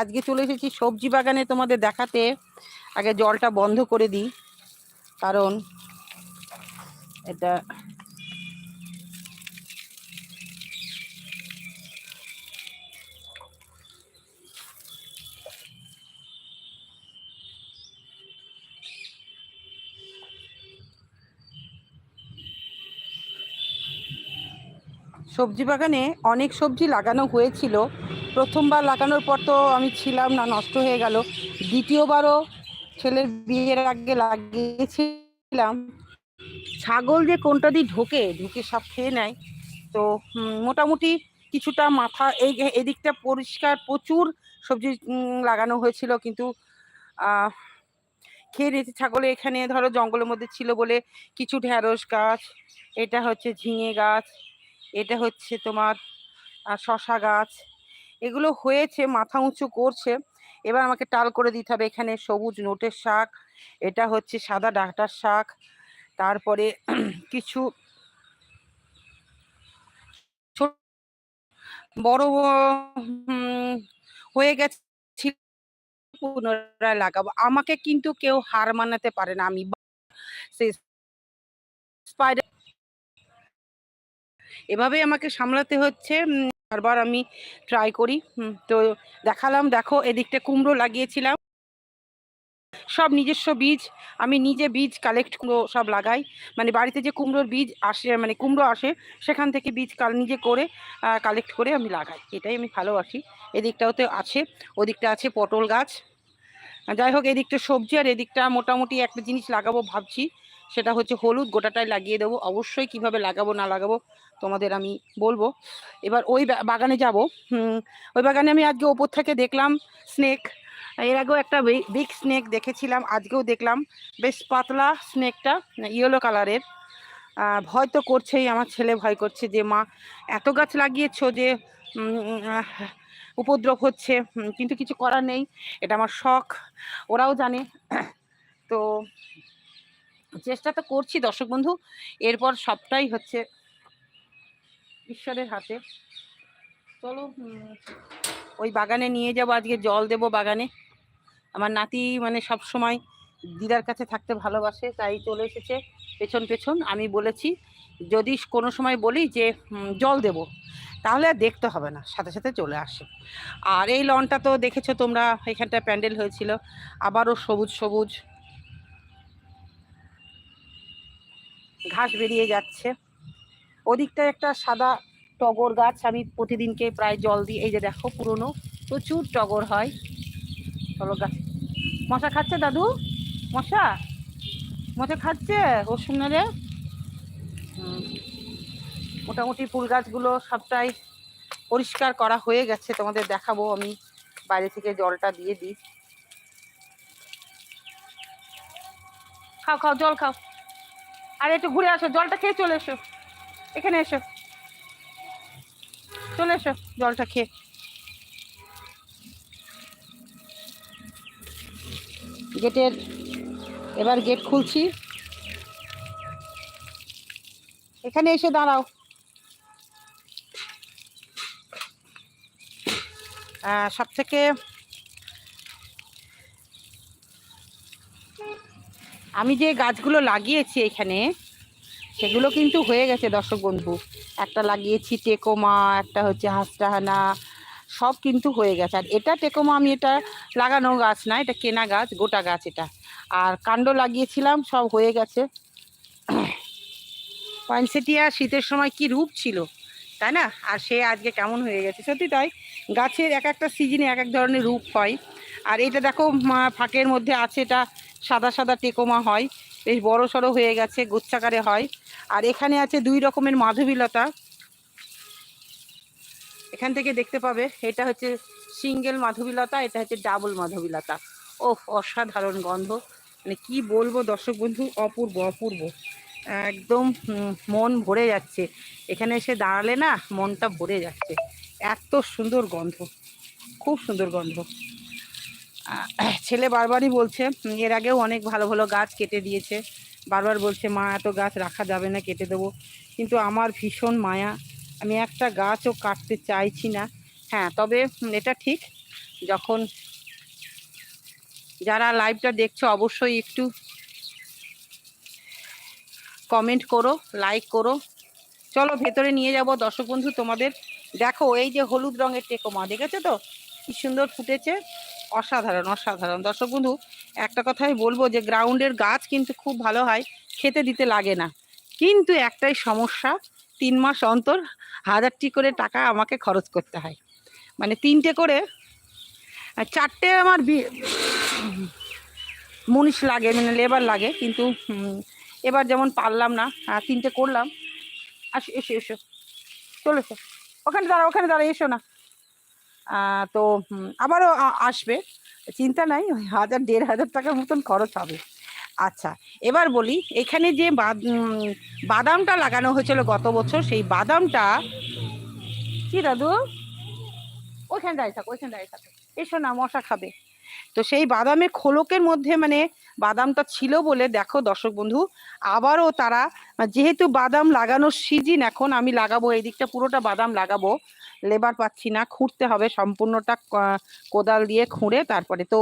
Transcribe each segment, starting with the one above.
আজকে চলে এসেছি সবজি বাগানে তোমাদের দেখাতে। আগে জলটা বন্ধ করে দিই, কারণ এটা সবজি বাগানে অনেক সবজি লাগানো হয়েছিল। প্রথমবার লাগানোর পর তো আমি ছিলাম না, নষ্ট হয়ে গেল। দ্বিতীয়বারও ছেলের বিয়ের আগে লাগিয়েছিলাম। ছাগল যে কোনটা দিয়ে ঢোকে, ঢুকে সব খেয়ে নেয়। তো মোটামুটি কিছুটা মাথা এই, এদিকটা পরিষ্কার, প্রচুর সবজি লাগানো হয়েছিল। কিন্তু খেয়ে নিয়েছে ছাগলে। এখানে ধরো জঙ্গলের মধ্যে ছিল বলে কিছু ঢ্যাঁড়স গাছ, এটা হচ্ছে ঝিঙে গাছ, এটা হচ্ছে তোমার শশা গাছ। এগুলো হয়েছে, মাথা উঁচু করছে। এবার আমাকে টাল করে দিতে হবে এখানে সবুজ নোটের শাক, এটা হচ্ছে সাদা ডাঁটার শাক, তারপরে কিছু বড় হয়ে গেছে, পুনরায় লাগাবো। আমাকে কিন্তু কেউ হার মানাতে পারে না। আমি এভাবেই আমাকে সামলাতে হচ্ছে বারবার আমি ট্রাই করি তো দেখালাম, দেখো, এদিকটা কুমড়ো লাগিয়েছিলাম। সব নিজস্ব বীজ, আমি নিজে বীজ কালেক্ট কুমড়ো সব লাগাই। মানে বাড়িতে যে কুমড়োর বীজ আসে মানে কুমড়ো আসে, সেখান থেকে বীজ কাল, নিজে করে কালেক্ট করে আমি লাগাই। এটাই আমি ভালোবাসি। এদিকটাওতে আছে, ওদিকটা আছে পটল গাছ। যাই হোক, এদিকটা সবজি আর এদিকটা মোটামুটি একটা জিনিস লাগাবো ভাবছি। সেটা হচ্ছে হলুদ, গোটাটাই লাগিয়ে দেবো। অবশ্যই কীভাবে লাগাবো, না লাগাবো, তোমাদের আমি বলব। এবার ওই বাগানে যাব। ওই বাগানে আমি আজকে ওপর থেকে দেখলাম স্নেক এর আগেও একটা বিগ স্নেক দেখেছিলাম, আজকেও দেখলাম। বেশ পাতলা স্নেকটা ইয়েলো কালারের ভয় তো করছেই, আমার ছেলে ভয় করছে যে, মা, এত গাছ লাগিয়েছো যে উপদ্রব হচ্ছে। কিন্তু কিছু করার নেই। এটা আমার শখ। ওরাও জানে। তো চেষ্টা তো করছি দর্শক বন্ধু। এরপর সবটাই হচ্ছে ঈশ্বরের হাতে। চলো ওই বাগানে নিয়ে যাব, আজকে জল দেব বাগানে। আমার নাতি মানে সব সময় দিদার কাছে থাকতে ভালোবাসে, তাই চলে এসেছে পেছন পেছন। আমি বলেছি, যদি কোনো সময় বলি যে জল দেব, তাহলে আর দেখতে হবে না, সাথে সাথে চলে আসে। আর এই লনটা তো দেখেছ তোমরা এখানটা প্যান্ডেল হয়েছিল। আবারও সবুজ সবুজ ঘাস বেরিয়ে যাচ্ছে। ওদিকটায় একটা সাদা টগর গাছ, আমি প্রতিদিনকে প্রায় জল দিই। এই যে দেখো, পুরনো, প্রচুর টগর হয়। চলো গাছ মশা খাচ্ছে দাদু? মশা? মশা খাচ্ছে? ও শুনে রে মোটামুটি ফুল গাছগুলো সবটাই পরিষ্কার করা হয়ে গেছে। তোমাদের দেখাবো আমি। বাইরে থেকে জলটা দিয়ে দিই। খাও খাও, জল খাও। আর একটু ঘুরে আসো, জলটা খেয়ে চলে এসো। এখানে এসো। চলে এসো, জলটা খেয়ে। গেটের, এবার গেট খুলছি। এখানে এসে দাঁড়াও। সব থেকে আমি যে গাছগুলো লাগিয়েছি এখানে, সেগুলো কিন্তু হয়ে গেছে দর্শক বন্ধু। একটা লাগিয়েছি টেকোমা, একটা হচ্ছে হাসটাহানা সব কিন্তু হয়ে গেছে। আর এটা টেকোমা আমি এটা লাগানো গাছ না, এটা কেনা গাছ, গোটা গাছ এটা। আর কাণ্ড লাগিয়েছিলাম, সব হয়ে গেছে। পয়েন্সেটিয়া শীতের সময় কি রূপ ছিল, তাই না? আর সে আজকে কেমন হয়ে গেছে? সত্যি তাই, গাছের এক একটা সিজনে এক এক ধরনের রূপ হয়। আর এটা দেখো ফাঁকের মধ্যে আছে এটা সাদা সাদা টেকোমা হয়, বেশ বড় সড়ো হয়ে গেছে গুচ্ছাকারে হয়। আর এখানে আছে দুই রকমের মাধবীলতা। এখান থেকে দেখতে পাবে, এটা হচ্ছে সিঙ্গেল মাধবীলতা, এটা হচ্ছে ডাবল মাধবীলতা। ও অসাধারণ গন্ধ। মানে কি বলব দর্শক বন্ধু, অপূর্ব অপূর্ব। একদম মন ভরে যাচ্ছে। এখানে এসে দাঁড়ালে না মনটা ভরে যাচ্ছে। এত সুন্দর গন্ধ। খুব সুন্দর গন্ধ। ছেলে বারবারই বলছে এর আগেও অনেক ভালো ভালো গাছ কেটে দিয়েছে। বারবার বলছে, মা, এত গাছ রাখা যাবে না, কেটে দেবো। কিন্তু আমার ভীষণ মায়া। আমি একটা গাছও কাটতে চাইছি না। হ্যাঁ তবে এটা ঠিক, যখন যারা লাইভটা দেখছ, অবশ্যই একটু কমেন্ট করো লাইক করো। চলো, ভেতরে নিয়ে যাব। দর্শক বন্ধু, তোমাদের দেখো, এই যে হলুদ রঙের টেকোমা, দেখেছ তো? কি সুন্দর ফুটেছে। অসাধারণ অসাধারণ। দর্শক বন্ধু, একটা কথাই বলব যে গ্রাউন্ডের গাছ কিন্তু খুব ভালো হয়, খেতে দিতে লাগে না। কিন্তু একটাই সমস্যা, তিন মাস অন্তর হাজারটি করে টাকা আমাকে খরচ করতে হয়। মানে তিনটে করে, চারটে আমার মুনিশ লাগে মানে লেবার লাগে, কিন্তু এবার যেমন পারলাম না তিনটে করলাম, আসো, এসো এসো। চলে ওখানে দাঁড়া ওখানে দাঁড়া এসো না। তো আবারও আসবে। চিন্তা নাই হাজার, দেড় হাজার টাকার মতন খরচ হবে। আচ্ছা এবার বলি, এখানে যে বাদ- বাদামটা লাগানো হয়েছিল গত বছর, সেই বাদামটা কি দাদু? ওইখানে দাঁড়িয়ে থাকো, ওইখানে দাঁড়িয়ে থাকো। এসো না, মশা খাবে। তো সেই বাদামের খোলকের মধ্যে মানে বাদামটা ছিল বলে দেখো দর্শক বন্ধু, আবারও তারা, যেহেতু বাদাম লাগানোর সিজন এখন, আমি লাগাবো, এই দিকটা পুরোটা বাদাম লাগাবো, লেবার পাচ্ছি না, খুঁড়তে হবে সম্পূর্ণটা কোদাল দিয়ে খুঁড়ে তারপরে তো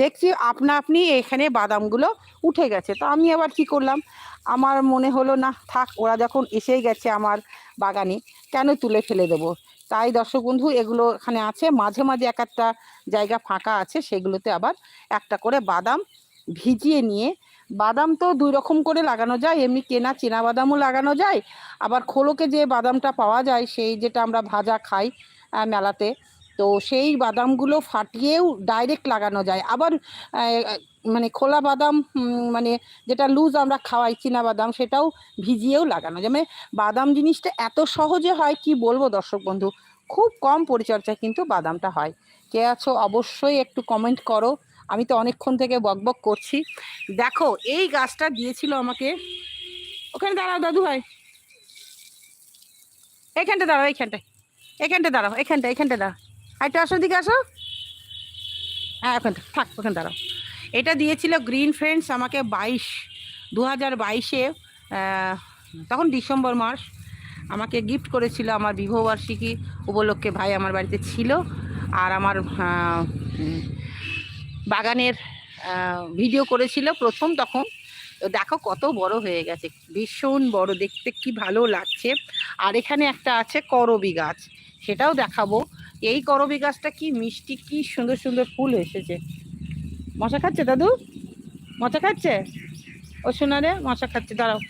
দেখছি আপনা আপনি এখানে বাদামগুলো উঠে গেছে। তো আমি আবার কি করলাম, আমার মনে হলো না, থাক, ওরা যখন এসেই গেছে আমার বাগানে, কেন তুলে ফেলে দেবো? তাই দর্শক বন্ধু, এগুলো এখানে আছে। মাঝে মাঝে এক একটা জায়গা ফাঁকা আছে, সেগুলোতে আবার একটা করে বাদাম ভিজিয়ে নিয়ে, বাদাম তো দুই রকম করে লাগানো যায়। এমনি কেনা চেনা বাদামও লাগানো যায়। আবার খোলকে যে বাদামটা পাওয়া যায়, সেই যেটা আমরা ভাজা খাই মেলাতে, তো সেই বাদামগুলো ফাটিয়েও ডাইরেক্ট লাগানো যায়। আবার মানে খোলা বাদাম মানে যেটা লুজ আমরা খাওয়াই, চীনা বাদাম, সেটাও ভিজিয়েও লাগানো। যায় মানে বাদাম জিনিসটা এত সহজে হয়, কি বলব দর্শক বন্ধু? খুব কম পরিচর্যায় কিন্তু বাদামটা হয়। কে আছো অবশ্যই একটু কমেন্ট করো। আমি তো অনেকক্ষণ থেকে বকবক করছি। দেখো, এই গাছটা দিয়েছিল আমাকে। ওখানে দাঁড়াও দাদু ভাই। এখানটা দাঁড়াও এইখানটায় এখানটা দাঁড়াও এখানটা এখানটা দাঁড়াও। একটু আসো দিকে আসো। হ্যাঁ ওখানটা, থাক, ওখানে দাঁড়াও। এটা দিয়েছিল গ্রিন ফ্রেন্ডস আমাকে বাইশ দু হাজার বাইশে তখন ডিসেম্বর মাস, আমাকে গিফট করেছিল আমার বিবাহবার্ষিকী উপলক্ষে ভাই আমার বাড়িতে ছিল আর আমার বাগানের ভিডিও করেছিল প্রথম তখন। দেখো কত বড় হয়ে গেছে, ভীষণ বড়, দেখতে কি ভালো লাগছে। আর এখানে একটা আছে করবি গাছ, সেটাও দেখাবো। এই করবি গাছটা কি মিষ্টি, কি সুন্দর সুন্দর ফুল এসেছে। মশা খাচ্ছে দাদু? মশা খাচ্ছে? ও শোনা রে, মশা খাচ্ছে, দাঁড়াও।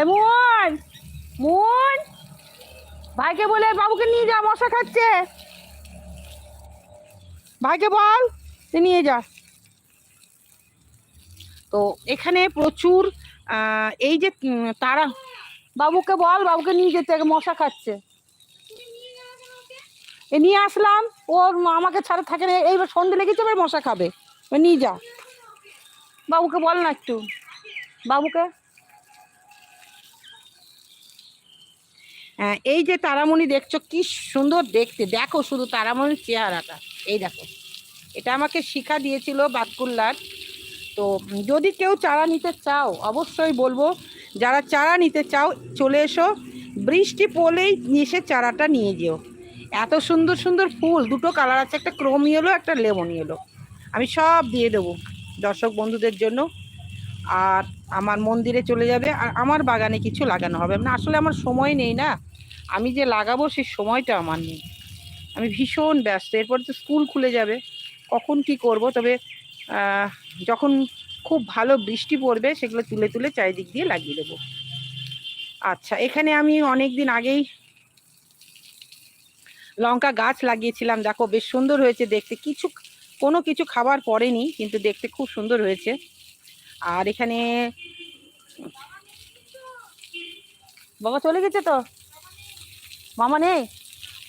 এ মন মন! ভাইকে বলে বাবুকে নিয়ে যা, মশা খাচ্ছে। ভাইকে বল, তুই নিয়ে যা। তো এখানে প্রচুর এই যে তারা, বাবুকে বল, বাবুকে নিয়ে যেতে মশা খাচ্ছে। এ নিয়ে আসলাম, ওর আমাকে ছাড়া থাকে না এইবার সন্ধে লেগেছে, এবার মশা খাবে। নিয়ে যা। বাবুকে বল না একটু। বাবুকে। হ্যাঁ, এই যে তারামণি দেখছ কি সুন্দর দেখতে। দেখো শুধু তারামণির চেহারাটা। এই দেখো। এটা আমাকে শিখা দিয়েছিল বাতকুল্লার। তো যদি কেউ চারা নিতে চাও অবশ্যই বলব যারা চারা নিতে চাও চলে এসো। বৃষ্টি পড়লেই এসে চারাটা নিয়ে যেও। এত সুন্দর সুন্দর ফুল দুটো কালার আছে একটা ক্রোম ইয়েলো একটা লেমন ইয়েলো আমি সব দিয়ে দেবো দর্শক বন্ধুদের জন্য। আর আমার মন্দিরে চলে যাবে। আর আমার বাগানে কিছু লাগানো হবে না। আসলে আমার সময় নেই না। আমি যে লাগাবো সেই সময়টা আমার নেই। আমি ভীষণ ব্যস্ত। এরপর তো স্কুল খুলে যাবে। কখন কি করব? তবে যখন খুব ভালো বৃষ্টি পড়বে, সেগুলো তুলে তুলে চারিদিক দিয়ে লাগিয়ে দেবো। আচ্ছা এখানে আমি অনেক দিন আগেই লঙ্কা গাছ লাগিয়েছিলাম। দেখো, বেশ সুন্দর হয়েছে দেখতে। কিছু কোনো কিছু খাবার পড়েনি, কিন্তু দেখতে খুব সুন্দর হয়েছে। আর এখানে বাবা চলে গেছে তো? মামা নেই?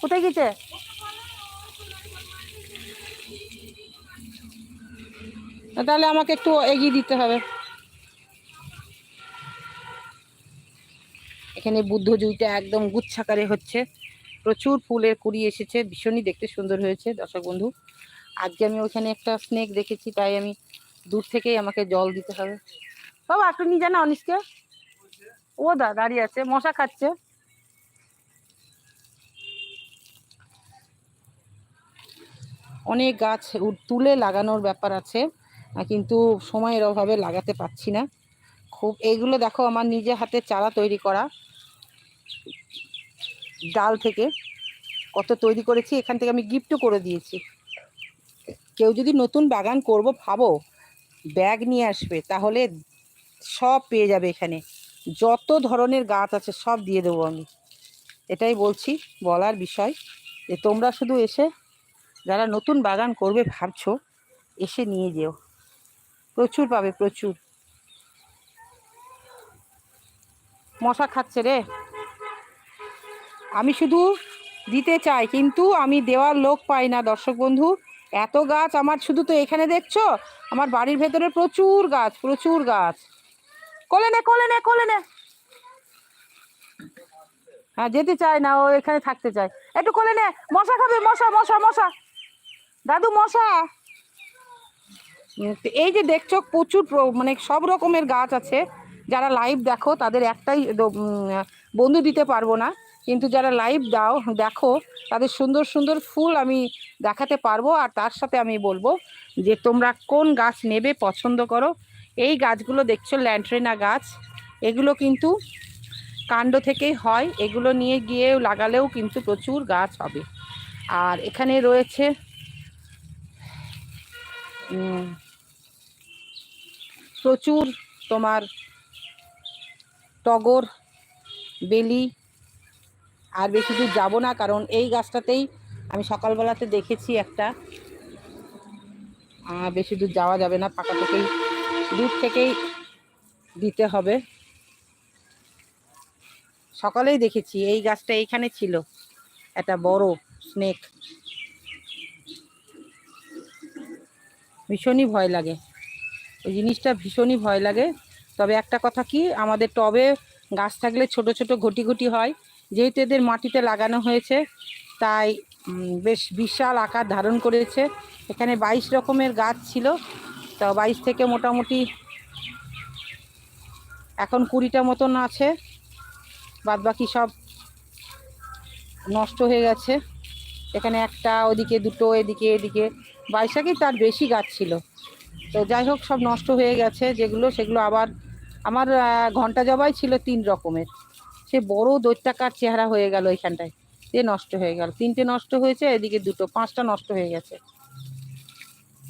কোথায় গেছে? তাহলে আমাকে একটু এগিয়ে দিতে হবে। এখানে বুদ্ধ জুইটা একদম গুচ্ছাকারে হচ্ছে। প্রচুর ফুলের কুড়ি এসেছে, ভীষণই দেখতে সুন্দর হয়েছে, দর্শক বন্ধু। আজকে আমি ওইখানে একটা স্নেক দেখেছি, তাই আমি দূর থেকেই আমাকে জল দিতে হবে। বাবা, একটু নিয়ে জানা অনিশকে। ও দা, দাঁড়িয়ে আছে, মশা খাচ্ছে। অনেক গাছ তুলে লাগানোর ব্যাপার আছে কিন্তু সময়ের অভাবে লাগাতে পারছি না। খুব এইগুলো দেখো, আমার নিজে হাতে চারা তৈরি করা। ডাল থেকে কত তৈরি করেছি, এখান থেকে আমি গিফটও করে দিয়েছি। কেউ যদি নতুন বাগান করব ভাবো, ব্যাগ নিয়ে আসবে, তাহলে সব পেয়ে যাবে এখানে। যত ধরনের গাছ আছে সব দিয়ে দেবো আমি। এটাই বলছি, বলার বিষয় যে তোমরা শুধু এসে যারা নতুন বাগান করবে ভাবছ, এসে নিয়ে যেও। প্রচুর পাবে, প্রচুর। মশা খাচ্ছে রে। আমি শুধু দিতে চাই, কিন্তু আমি দেওয়ার লোক পাই না, দর্শক বন্ধু। এত গাছ, আমার শুধু তো এখানে দেখছ? আমার বাড়ির ভেতরে প্রচুর গাছ প্রচুর গাছ। কোলে নে কোলে নে কোলে নে। হ্যাঁ যেতে চায় না, ও এখানে থাকতে চায়। একটু কোলে নে। মশা খাবে, মশা মশা মশা। দাদু, মশা। এই যে দেখছ, প্রচুর প্র- মানে সব রকমের গাছ আছে। যারা লাইভ দেখো, তাদের একটাই বন্ধু দিতে পারব না। কিন্তু যারা লাইভ দাও, দেখো, তাদের সুন্দর সুন্দর ফুল আমি দেখাতে পারব আর তার সাথে আমি বলব যে তোমরা কোন গাছ নেবে পছন্দ করো। এই গাছগুলো দেখছ ল্যান্ট্রেনা গাছ। এগুলো কিন্তু কাণ্ড থেকেই হয়, এগুলো নিয়ে গিয়ে লাগালেও কিন্তু প্রচুর গাছ হবে। আর এখানে রয়েছে প্রচুর তোমার টগর, বেলি আর বেশি দূর যাব না, কারণ এই গাছটাতেই আমি সকালবেলাতে দেখেছি একটা। বেশি দূর যাওয়া যাবে না, পাকা থেকেই, দূর থেকেই দিতে হবে। সকালেই দেখেছি, এই গাছটা এইখানে ছিল, একটা বড় স্নেক ভীষণই ভয় লাগে। ওই জিনিসটা ভীষণই ভয় লাগে। তবে একটা কথা কি, আমাদের টবে গাছ থাকলে ছোট ছোট ঘটি ঘটি হয় যেহেতু এদের মাটিতে লাগানো হয়েছে, তাই বেশ বিশাল আকার ধারণ করেছে। এখানে বাইশ রকমের গাছ ছিল, তো বাইশ থেকে মোটামুটি এখন কুড়িটা মতন আছে। বাদ বাকি সব নষ্ট হয়ে গেছে। এখানে একটা, ওদিকে দুটো, এদিকে এদিকে। বাইশাকেই তার বেশি গাছ ছিল। তো যাই হোক, সব নষ্ট হয়ে গেছে। যেগুলো, সেগুলো আবার, আমার ঘণ্টা জবাই ছিল তিন রকমের। সে বড় দৈত্যাকার চেহারা হয়ে গেল এখানটায়। দিয়ে নষ্ট হয়ে গেল। তিনটে নষ্ট হয়েছে, এদিকে দুটো, পাঁচটা নষ্ট হয়ে গেছে।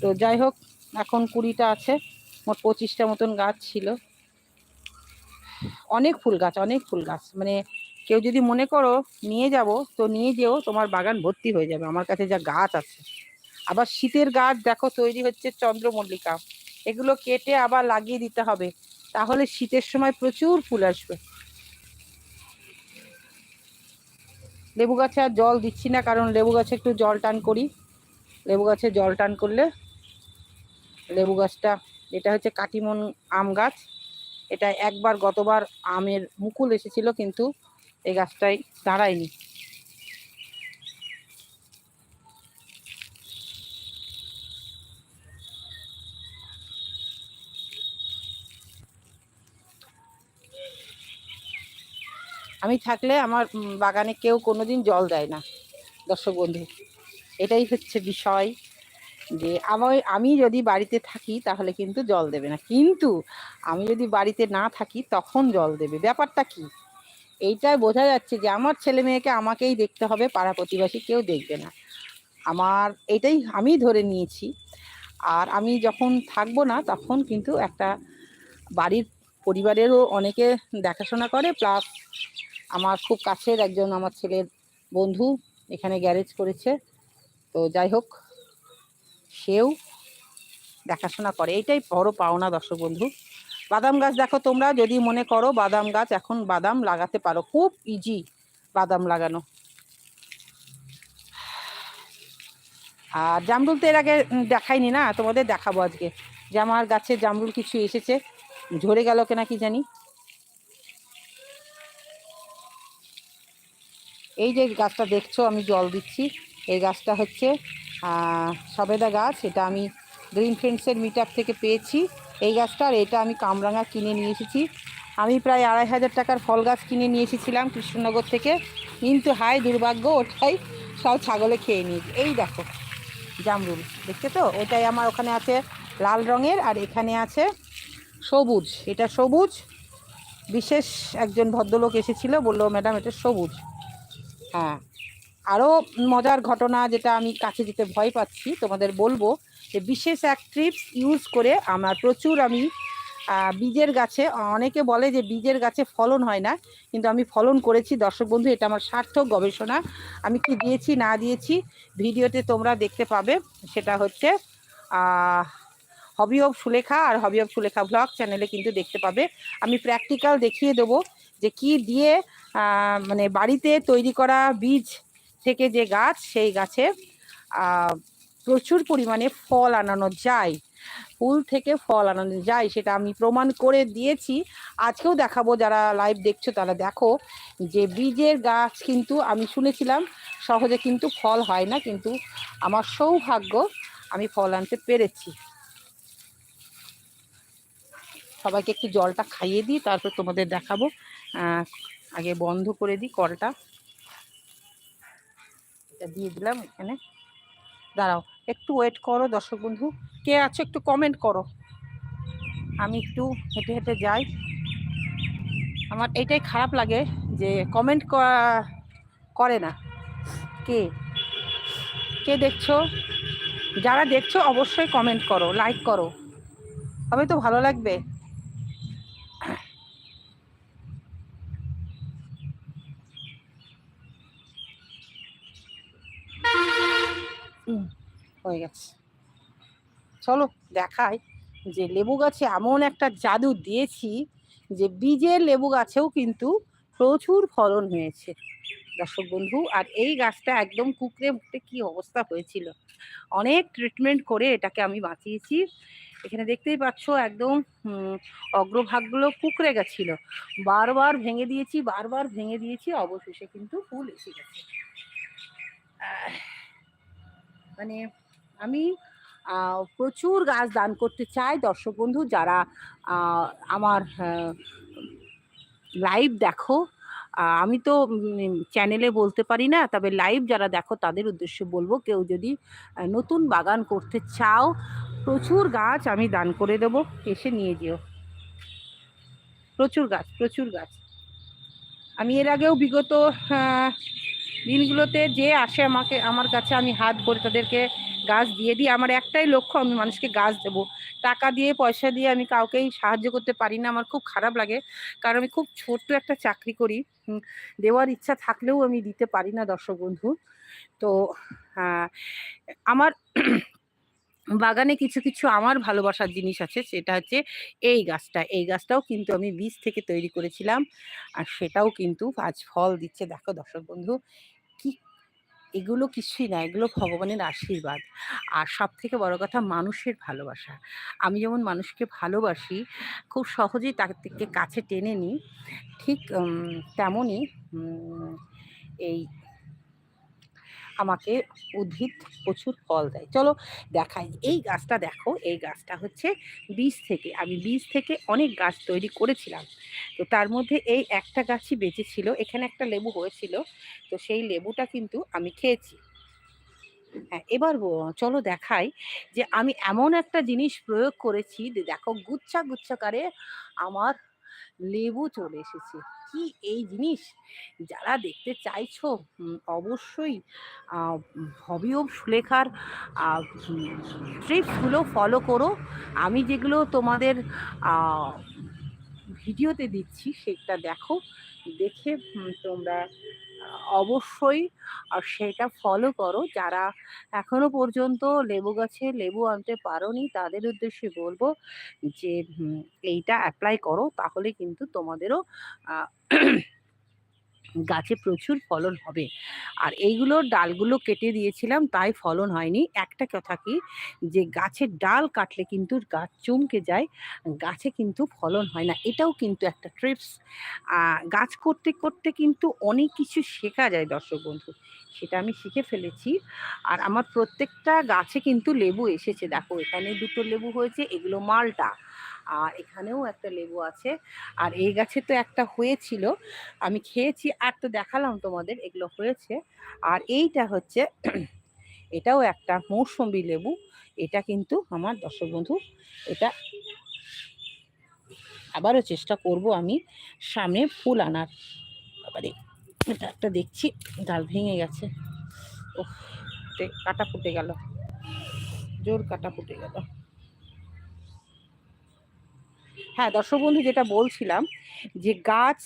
তো যাই হোক, এখন কুড়িটা আছে, মোট পঁচিশটা মতন গাছ ছিল। অনেক ফুল গাছ, অনেক ফুল গাছ। মানে কেউ যদি মনে করো নিয়ে যাব, তো নিয়ে যেও, তোমার বাগান ভর্তি হয়ে যাবে। আমার কাছে যা গাছ আছে। আবার শীতের গাছ দেখো, তৈরি হচ্ছে চন্দ্রমল্লিকা। এগুলো কেটে আবার লাগিয়ে দিতে হবে। তাহলে শীতের সময় প্রচুর ফুল আসবে। লেবু গাছে আর জল দিচ্ছি না, কারণ লেবু গাছে একটু জল টান করি। লেবু গাছে জল টান করলে লেবু গাছটা, এটা হচ্ছে কাটিমন আম গাছ। এটা একবার, গতবার আমের মুকুল এসেছিল, কিন্তু এই গাছটাই দাঁড়ায়নি। আমি থাকলে আমার বাগানে কেউ কোনো দিন জল দেয় না। দর্শক বন্ধু, এটাই হচ্ছে বিষয় যে আমার, আমি যদি বাড়িতে থাকি তাহলে কিন্তু জল দেবে না। কিন্তু আমি যদি বাড়িতে না থাকি তখন জল দেবে। ব্যাপারটা কি? এইটাই বোঝা যাচ্ছে যে আমার ছেলে মেয়েকে আমাকেই দেখতে হবে, পাড়া প্রতিবেশী কেউ দেখবে না। আমার এটাই আমি ধরে নিয়েছি। আর আমি যখন থাকব না তখন কিন্তু একটা বাড়ির পরিবারেরও অনেকে দেখাশোনা করে, প্লাস আমার খুব কাছের একজন আমার ছেলের বন্ধু এখানে গ্যারেজ করেছে। তো যাই হোক, সেও দেখাশোনা করে। এইটাই বড় পাওনা দর্শক বন্ধু। বাদাম গাছ দেখো তোমরা, যদি মনে করো বাদাম গাছ এখন বাদাম লাগাতে পারো। খুব ইজি বাদাম লাগানো। আর জামরুল তো এর আগে দেখাইনি না? তোমাদের দেখাবো আজকে। যে আমার গাছে জামরুল কিছু এসেছে, ঝরে গেল কিনা কি জানি? এই যে গাছটা দেখছ, আমি জল দিচ্ছি। এই গাছটা হচ্ছে সবেদা গাছ। এটা আমি গ্রিন ফ্রেন্ডসের মিটার থেকে পেয়েছি। এই গাছটা, আর এটা আমি কামরাঙা কিনে নিয়ে এসেছি। আমি প্রায় আড়াই হাজার টাকার ফল গাছ কিনে নিয়ে এসেছিলাম কৃষ্ণনগর থেকে। কিন্তু হায়, দুর্ভাগ্য, ওটাই সব ছাগলে খেয়ে নিয়েছে। এই দেখো, জামরুল, দেখতে তো? ওটাই আমার ওখানে আছে লাল রঙের, আর এখানে আছে সবুজ। এটা সবুজ। বিশেষ একজন ভদ্রলোক এসেছিল, বলল, ম্যাডাম, এটা সবুজ। হ্যাঁ। আরও মজার ঘটনা যেটা আমি কাছে যেতে ভয় পাচ্ছি, তোমাদের বলব যে বিশেষ এক ট্রিপস ইউজ করে আমার প্রচুর আমি বীজের গাছে, অনেকে বলে যে বীজের গাছে ফলন হয় না, কিন্তু আমি ফলন করেছি। দর্শক বন্ধু, এটা আমার সার্থক গবেষণা। আমি কি দিয়েছি, না দিয়েছি, ভিডিওতে তোমরা দেখতে পাবে। সেটা হচ্ছে হবি অফ সুলেখা আর হবি অফ সুলেখা ব্লগ চ্যানেলে কিন্তু দেখতে পাবে। আমি প্র্যাকটিক্যাল দেখিয়ে দেবো যে কি দিয়ে মানে বাড়িতে তৈরি করা বীজ থেকে যে গাছ, সেই গাছে প্রচুর পরিমাণে ফল আনানো যায়। ফুল থেকে ফল আনানো যায়, সেটা আমি প্রমাণ করে দিয়েছি। আজকেও দেখাবো, যারা লাইভ দেখছ তারা দেখো যে বীজের গাছ কিন্তু আমি শুনেছিলাম, সহজে কিন্তু ফল হয় না, কিন্তু আমার সৌভাগ্য আমি ফল আনতে পেরেছি। সবাইকে একটু জলটা খাইয়ে দিই, তারপর তোমাদের দেখাবো আগে বন্ধ করে দিই কলটা। এটা দিয়ে দিলাম এখানে। দাঁড়াও, একটু ওয়েট করো দর্শক বন্ধু। কে আছো একটু কমেন্ট করো। আমি একটু হেঁটে হেঁটে যাই। আমার এটাই খারাপ লাগে যে কমেন্ট করে না। কে? কে দেখছ? যারা দেখছ অবশ্যই কমেন্ট করো লাইক করো। তবে তো ভালো লাগবে। হয়ে গেছে। চলো দেখাই যে লেবু গাছে এমন একটা জাদু দিয়েছি যে বীজের লেবু গাছেও কিন্তু প্রচুর ফলন হয়েছে। দর্শক বন্ধু, আর এই গাছটা একদম কুকড়ে মুখে কি অবস্থা হয়েছিল? অনেক ট্রিটমেন্ট করে এটাকে আমি বাঁচিয়েছি। এখানে দেখতেই পাচ্ছ একদম অগ্রভাগগুলো কুকড়ে গেছিল। বারবার ভেঙে দিয়েছি, বারবার ভেঙে দিয়েছি, অবশেষে কিন্তু ফুল এসে গেছে। মানে আমি প্রচুর গাছ দান করতে চাই। দর্শক বন্ধু, যারা আমার লাইভ দেখো আমি তো চ্যানেলে বলতে পারি না, তবে লাইভ যারা দেখো, তাদের উদ্দেশ্যে বলব, কেউ যদি নতুন বাগান করতে চাও, প্রচুর গাছ আমি দান করে দেব, এসে নিয়ে যেও। প্রচুর গাছ প্রচুর গাছ। আমি এর আগেও বিগত দিনগুলোতে যে আসে আমাকে, আমার কাছে আমি হাত ভরে তাদেরকে গাছ দিয়ে দিই। আমার একটাই লক্ষ্য, আমি মানুষকে গাছ দেব। টাকা দিয়ে, পয়সা দিয়ে আমি কাউকেই সাহায্য করতে পারি না। আমার খুব খারাপ লাগে। কারণ আমি খুব ছোট্ট একটা চাকরি করি। দেওয়ার ইচ্ছা থাকলেও আমি দিতে পারি না, দর্শক বন্ধু। তো আমার বাগানে কিছু কিছু আমার ভালোবাসার জিনিস আছে, সেটা হচ্ছে এই গাছটা। এই গাছটাও কিন্তু আমি বীজ থেকে তৈরি করেছিলাম। আর সেটাও কিন্তু আজ ফল দিচ্ছে। দেখো দর্শক বন্ধু, কি, এগুলো কিছুই না, এগুলো ভগবানের আশীর্বাদ। আর সব থেকে বড় কথা, মানুষের ভালোবাসা। আমি যেমন মানুষকে ভালোবাসি, খুব সহজেই তার থেকে কাছে টেনে নিই। ঠিক তেমনই এই আমাকে উদ্ভিদ প্রচুর ফল দেয়। চলো দেখাই। এই গাছটা দেখো, এই গাছটা হচ্ছে বীজ থেকে। আমি বীজ থেকে অনেক গাছ তৈরি করেছিলাম। তো তার মধ্যে এই একটা গাছই বেঁচে ছিল এখানে একটা লেবু হয়েছিল। তো সেই লেবুটা কিন্তু আমি খেয়েছি। হ্যাঁ এবার চলো দেখাই যে আমি এমন একটা জিনিস প্রয়োগ করেছি দেখো, গুচ্ছা গুচ্ছাকারে আমার লেবু চলে এসেছে। কি এই জিনিস? যারা দেখতে চাইছো অবশ্যই হবি অফ সুলেখার ট্রিপসগুলো ফলো করো। আমি যেগুলো তোমাদের ভিডিওতে দিচ্ছি সেটা দেখো। দেখে তোমরা অবশ্যই। আর সেটা ফলো করো। যারা এখনও পর্যন্ত লেবু গাছে লেবু আনতে পারোনি, তাদের উদ্দেশ্যে বলব যে এইটা অ্যাপ্লাই করো। তাহলে কিন্তু তোমাদেরও গাছে প্রচুর ফলন হবে। আর এইগুলোর ডালগুলো কেটে দিয়েছিলাম, তাই ফলন হয়নি। একটা কথা কি, যে গাছের ডাল কাটলে কিন্তু গাছ চমকে যায়, গাছে কিন্তু ফলন হয় না। এটাও কিন্তু একটা ট্রিপস গাছ করতে করতে কিন্তু অনেক কিছু শেখা যায় দর্শক বন্ধু, সেটা আমি শিখে ফেলেছি। আর আমার প্রত্যেকটা গাছে কিন্তু লেবু এসেছে। দেখো, এখানে দুটো লেবু হয়েছে, এগুলো মালটা। আর এখানেও একটা লেবু আছে। আর এই গাছে তো একটা হয়েছিল, আমি খেয়েছি আর তো দেখালাম তোমাদের এগুলো হয়েছে। আর এইটা হচ্ছে, এটাও একটা মৌসুম্বি লেবু, এটা কিন্তু আমার দর্শক বন্ধু, এটা আবারও চেষ্টা করব আমি সামনে ফুল আনার। বাবারে এটা একটা দেখছি, ডাল ভেঙে গেছে। ও কাটা ফুটে গেল, জোর কাটা ফুটে গেল। হ্যাঁ দর্শক বন্ধু, যেটা বলছিলাম যে গাছ,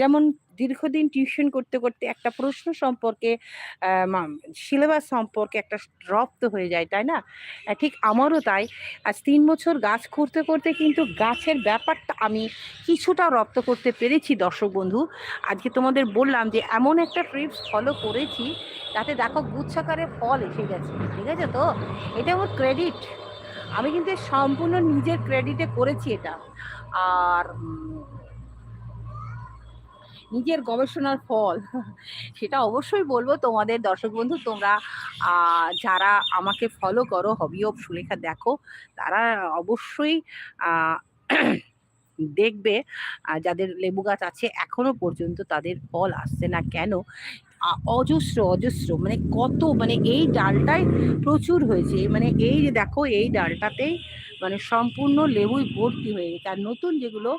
যেমন দীর্ঘদিন টিউশন করতে করতে একটা প্রশ্ন সম্পর্কে সিলেবাস সম্পর্কে একটা রপ্ত হয়ে যায়, তাই না? ঠিক আমারও তাই। আজ তিন বছর গাছ করতে করতে কিন্তু গাছের ব্যাপারটা আমি কিছুটা রপ্ত করতে পেরেছি, দর্শক বন্ধু। আজকে তোমাদের বললাম যে এমন একটা ট্রিপস ফলো করেছি, তাতে দেখো গুচ্ছাকারে ফল এসে গেছে, ঠিক আছে তো? এটা আমার ক্রেডিট আমি কিন্তু সম্পূর্ণ নিজের ক্রেডিটে করেছি এটা। আর নিজের গবেষণার ফল, সেটা অবশ্যই বলব তোমাদের দর্শক বন্ধু, তোমরা যারা আমাকে ফলো করো হবি অফ সুলেখা দেখো, তারা অবশ্যই দেখবে যাদের লেবু গাছ আছে এখনও পর্যন্ত তাদের ফল আসছে না কেন? অজস্র অজস্র। মানে কত মানে এই ডালটায় প্রচুর হয়েছে। মানে এই যে দেখো, এই ডালটাতেই মানে সম্পূর্ণ লেবুই ভর্তি হয়ে গেছে। আর নতুন যেগুলো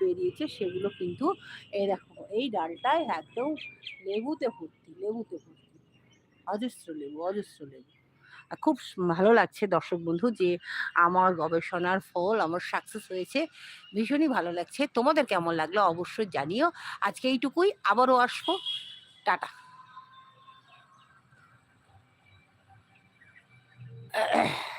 বেরিয়েছে, সেগুলো কিন্তু এই দেখো, এই ডালটায় একদম লেবুতে ভর্তি লেবুতে ভর্তি। অজস্র লেবু অজস্র লেবু। খুব ভালো লাগছে দর্শক বন্ধু যে আমার গবেষণার ফল, আমার সাকসেস হয়েছে। ভীষণই ভালো লাগছে। তোমাদের কেমন লাগল অবশ্যই জানিও। আজকে এইটুকুই। আবারও আসব। টাটা। uh,